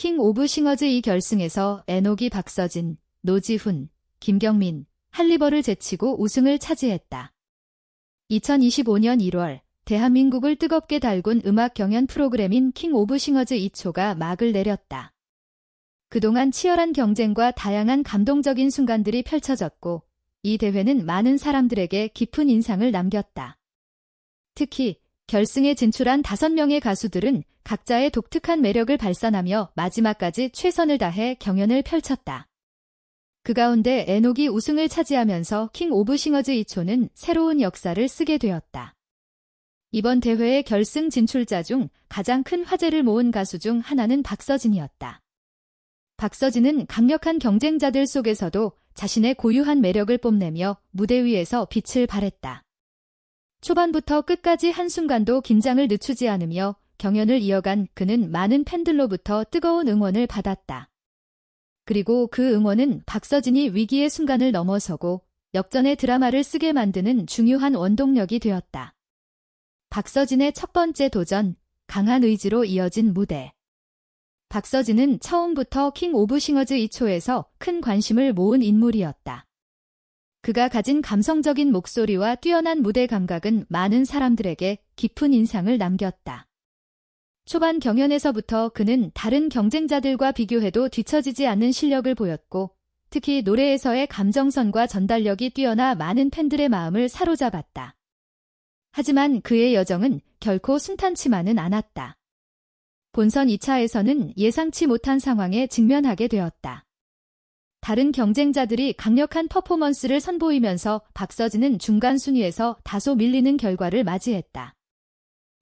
킹 오브 싱어즈 이 결승에서 에녹이 박서진, 노지훈, 김경민, 할리버를 제치고 우승을 차지했다. 2025년 1월 대한민국을 뜨겁게 달군 음악 경연 프로그램인 킹 오브 싱어즈 2초가 막을 내렸다. 그동안 치열한 경쟁과 다양한 감동적인 순간들이 펼쳐졌고 이 대회는 많은 사람들에게 깊은 인상을 남겼다. 특히 결승에 진출한 5명의 가수들은 각자의 독특한 매력을 발산하며 마지막까지 최선을 다해 경연을 펼쳤다. 그 가운데 에녹이 우승을 차지하면서 킹 오브 싱어즈 2초는 새로운 역사를 쓰게 되었다. 이번 대회의 결승 진출자 중 가장 큰 화제를 모은 가수 중 하나는 박서진이었다. 박서진은 강력한 경쟁자들 속에서도 자신의 고유한 매력을 뽐내며 무대 위에서 빛을 발했다. 초반부터 끝까지 한순간도 긴장을 늦추지 않으며 경연을 이어간 그는 많은 팬들로부터 뜨거운 응원을 받았다. 그리고 그 응원은 박서진이 위기의 순간을 넘어서고 역전의 드라마를 쓰게 만드는 중요한 원동력이 되었다. 박서진의 첫 번째 도전, 강한 의지로 이어진 무대. 박서진은 처음부터 킹 오브 싱어즈 2초에서 큰 관심을 모은 인물이었다. 그가 가진 감성적인 목소리와 뛰어난 무대 감각은 많은 사람들에게 깊은 인상을 남겼다. 초반 경연에서부터 그는 다른 경쟁자들과 비교해도 뒤처지지 않는 실력을 보였고 특히 노래에서의 감정선과 전달력이 뛰어나 많은 팬들의 마음을 사로잡았다. 하지만 그의 여정은 결코 순탄치만은 않았다. 본선 2차에서는 예상치 못한 상황에 직면하게 되었다. 다른 경쟁자들이 강력한 퍼포먼스를 선보이면서 박서진은 중간 순위에서 다소 밀리는 결과를 맞이했다.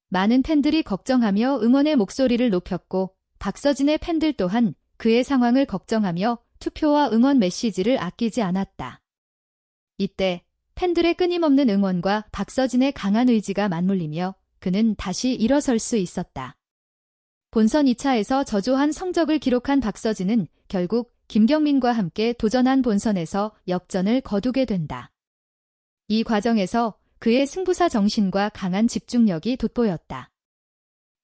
많은 팬들이 걱정하며 응원의 목소리를 높였고 박서진의 팬들 또한 그의 상황을 걱정하며 투표와 응원 메시지를 아끼지 않았다. 이때 팬들의 끊임없는 응원과 박서진의 강한 의지가 맞물리며 그는 다시 일어설 수 있었다. 본선 2차에서 저조한 성적을 기록한 박서진은 결국 김경민과 함께 도전한 본선에서 역전을 거두게 된다. 이 과정에서 그의 승부사 정신과 강한 집중력이 돋보였다.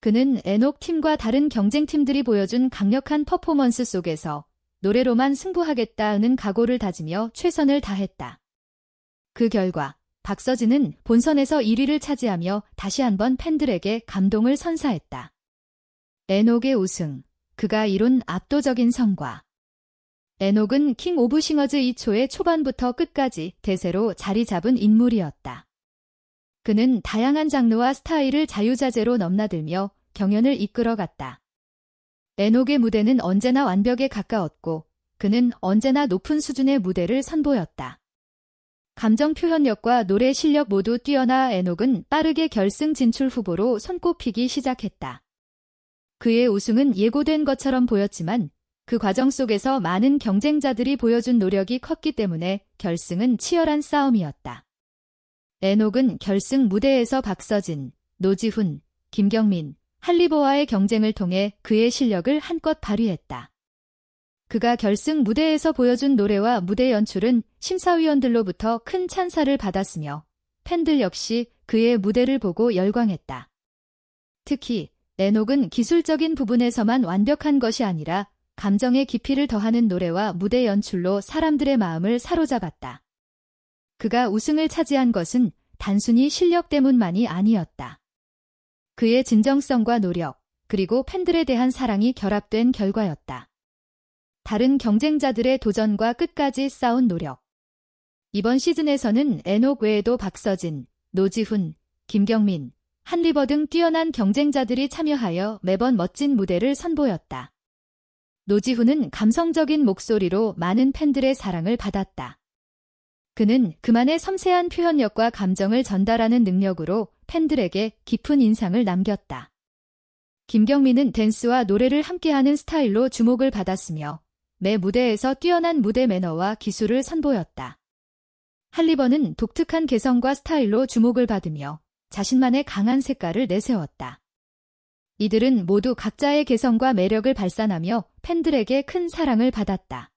그는 에녹 팀과 다른 경쟁팀들이 보여준 강력한 퍼포먼스 속에서 노래로만 승부하겠다는 각오를 다지며 최선을 다했다. 그 결과 박서진은 본선에서 1위를 차지하며 다시 한번 팬들에게 감동을 선사했다. 에녹의 우승, 그가 이룬 압도적인 성과. 에녹은 킹 오브 싱어즈 2초의 초반부터 끝까지 대세로 자리 잡은 인물이었다. 그는 다양한 장르와 스타일을 자유자재로 넘나들며 경연을 이끌어갔다. 에녹의 무대는 언제나 완벽에 가까웠고 그는 언제나 높은 수준의 무대를 선보였다. 감정 표현력과 노래 실력 모두 뛰어나 에녹은 빠르게 결승 진출 후보로 손꼽히기 시작했다. 그의 우승은 예고된 것처럼 보였지만 그 과정 속에서 많은 경쟁자들이 보여준 노력이 컸기 때문에 결승은 치열한 싸움이었다. 에녹은 결승 무대에서 박서진, 노지훈, 김경민, 할리버와의 경쟁을 통해 그의 실력을 한껏 발휘했다. 그가 결승 무대에서 보여준 노래와 무대 연출은 심사위원들로부터 큰 찬사를 받았으며 팬들 역시 그의 무대를 보고 열광했다. 특히 에녹은 기술적인 부분에서만 완벽한 것이 아니라 감정의 깊이를 더하는 노래와 무대 연출로 사람들의 마음을 사로잡았다. 그가 우승을 차지한 것은 단순히 실력 때문만이 아니었다. 그의 진정성과 노력, 그리고 팬들에 대한 사랑이 결합된 결과였다. 다른 경쟁자들의 도전과 끝까지 싸운 노력. 이번 시즌에서는 에녹 외에도 박서진, 노지훈, 김경민, 한리버 등 뛰어난 경쟁자들이 참여하여 매번 멋진 무대를 선보였다. 노지훈은 감성적인 목소리로 많은 팬들의 사랑을 받았다. 그는 그만의 섬세한 표현력과 감정을 전달하는 능력으로 팬들에게 깊은 인상을 남겼다. 김경민은 댄스와 노래를 함께하는 스타일로 주목을 받았으며 매 무대에서 뛰어난 무대 매너와 기술을 선보였다. 할리버는 독특한 개성과 스타일로 주목을 받으며 자신만의 강한 색깔을 내세웠다. 이들은 모두 각자의 개성과 매력을 발산하며 팬들에게 큰 사랑을 받았다.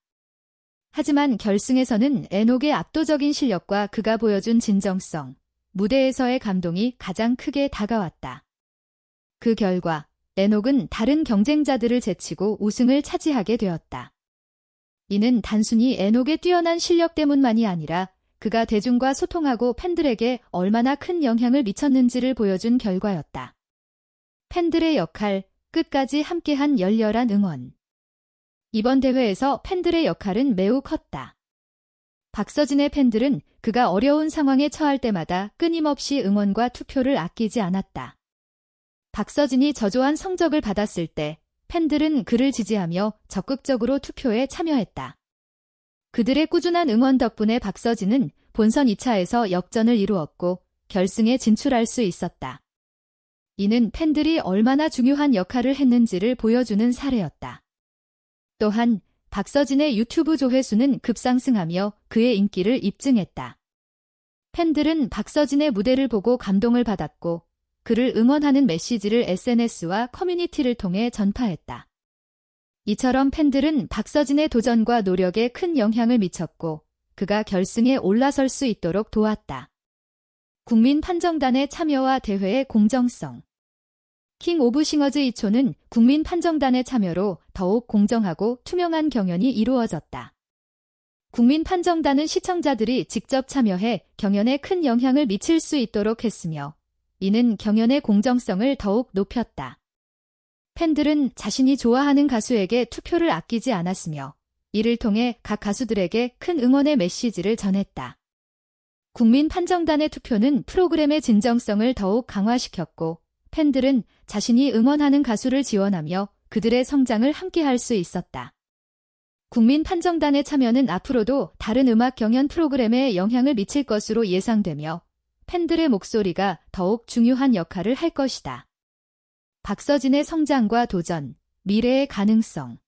하지만 결승에서는 에녹의 압도적인 실력과 그가 보여준 진정성, 무대에서의 감동이 가장 크게 다가왔다. 그 결과 에녹은 다른 경쟁자들을 제치고 우승을 차지하게 되었다. 이는 단순히 에녹의 뛰어난 실력 때문만이 아니라 그가 대중과 소통하고 팬들에게 얼마나 큰 영향을 미쳤는지를 보여준 결과였다. 팬들의 역할, 끝까지 함께한 열렬한 응원. 이번 대회에서 팬들의 역할은 매우 컸다. 박서진의 팬들은 그가 어려운 상황에 처할 때마다 끊임없이 응원과 투표를 아끼지 않았다. 박서진이 저조한 성적을 받았을 때 팬들은 그를 지지하며 적극적으로 투표에 참여했다. 그들의 꾸준한 응원 덕분에 박서진은 본선 2차에서 역전을 이루었고 결승에 진출할 수 있었다. 이는 팬들이 얼마나 중요한 역할을 했는지를 보여주는 사례였다. 또한 박서진의 유튜브 조회수는 급상승하며 그의 인기를 입증했다. 팬들은 박서진의 무대를 보고 감동을 받았고 그를 응원하는 메시지를 SNS와 커뮤니티를 통해 전파했다. 이처럼 팬들은 박서진의 도전과 노력에 큰 영향을 미쳤고 그가 결승에 올라설 수 있도록 도왔다. 국민 판정단의 참여와 대회의 공정성 킹 오브 싱어즈 2초는 국민 판정단의 참여로 더욱 공정하고 투명한 경연이 이루어졌다. 국민 판정단은 시청자들이 직접 참여해 경연에 큰 영향을 미칠 수 있도록 했으며 이는 경연의 공정성을 더욱 높였다. 팬들은 자신이 좋아하는 가수에게 투표를 아끼지 않았으며 이를 통해 각 가수들에게 큰 응원의 메시지를 전했다. 국민 판정단의 투표는 프로그램의 진정성을 더욱 강화시켰고 팬들은 자신이 응원하는 가수를 지원하며 그들의 성장을 함께할 수 있었다. 국민 판정단의 참여는 앞으로도 다른 음악 경연 프로그램에 영향을 미칠 것으로 예상되며 팬들의 목소리가 더욱 중요한 역할을 할 것이다. 박서진의 성장과 도전, 미래의 가능성.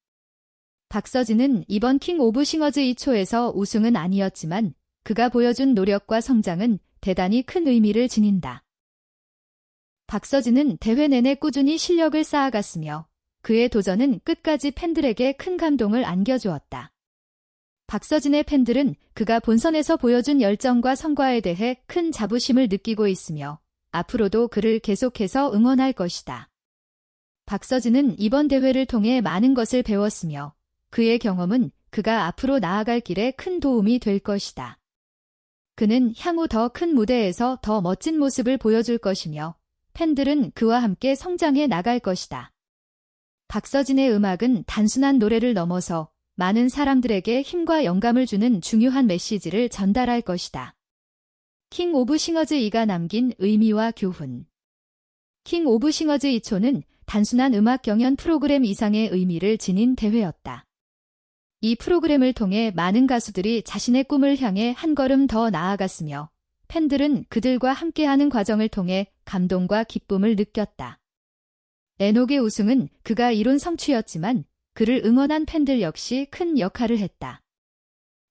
박서진은 이번 킹 오브 싱어즈 2초에서 우승은 아니었지만 그가 보여준 노력과 성장은 대단히 큰 의미를 지닌다. 박서진은 대회 내내 꾸준히 실력을 쌓아갔으며 그의 도전은 끝까지 팬들에게 큰 감동을 안겨주었다. 박서진의 팬들은 그가 본선에서 보여준 열정과 성과에 대해 큰 자부심을 느끼고 있으며 앞으로도 그를 계속해서 응원할 것이다. 박서진은 이번 대회를 통해 많은 것을 배웠으며 그의 경험은 그가 앞으로 나아갈 길에 큰 도움이 될 것이다. 그는 향후 더 큰 무대에서 더 멋진 모습을 보여줄 것이며 팬들은 그와 함께 성장해 나갈 것이다. 박서진의 음악은 단순한 노래를 넘어서 많은 사람들에게 힘과 영감을 주는 중요한 메시지를 전달할 것이다. 킹 오브 싱어즈 2가 남긴 의미와 교훈 킹 오브 싱어즈 2초는 단순한 음악 경연 프로그램 이상의 의미를 지닌 대회였다. 이 프로그램을 통해 많은 가수들이 자신의 꿈을 향해 한 걸음 더 나아갔으며 팬들은 그들과 함께하는 과정을 통해 감동과 기쁨을 느꼈다. 에녹의 우승은 그가 이룬 성취였지만 그를 응원한 팬들 역시 큰 역할을 했다.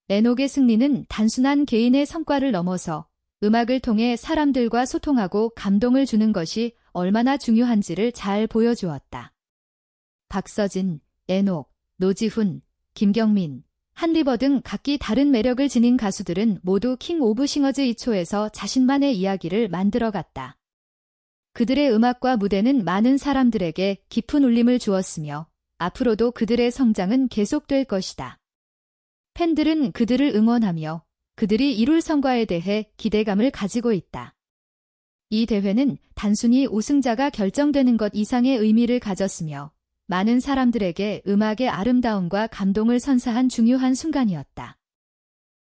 에녹의 승리는 단순한 개인의 성과를 넘어서 음악을 통해 사람들과 소통하고 감동을 주는 것이 얼마나 중요한지를 잘 보여주었다. 박서진, 에녹, 노지훈, 김경민, 한리버 등 각기 다른 매력을 지닌 가수들은 모두 킹 오브 싱어즈 2초에서 자신만의 이야기를 만들어갔다. 그들의 음악과 무대는 많은 사람들에게 깊은 울림을 주었으며 앞으로도 그들의 성장은 계속될 것이다. 팬들은 그들을 응원하며 그들이 이룰 성과에 대해 기대감을 가지고 있다. 이 대회는 단순히 우승자가 결정되는 것 이상의 의미를 가졌으며 많은 사람들에게 음악의 아름다움과 감동을 선사한 중요한 순간이었다.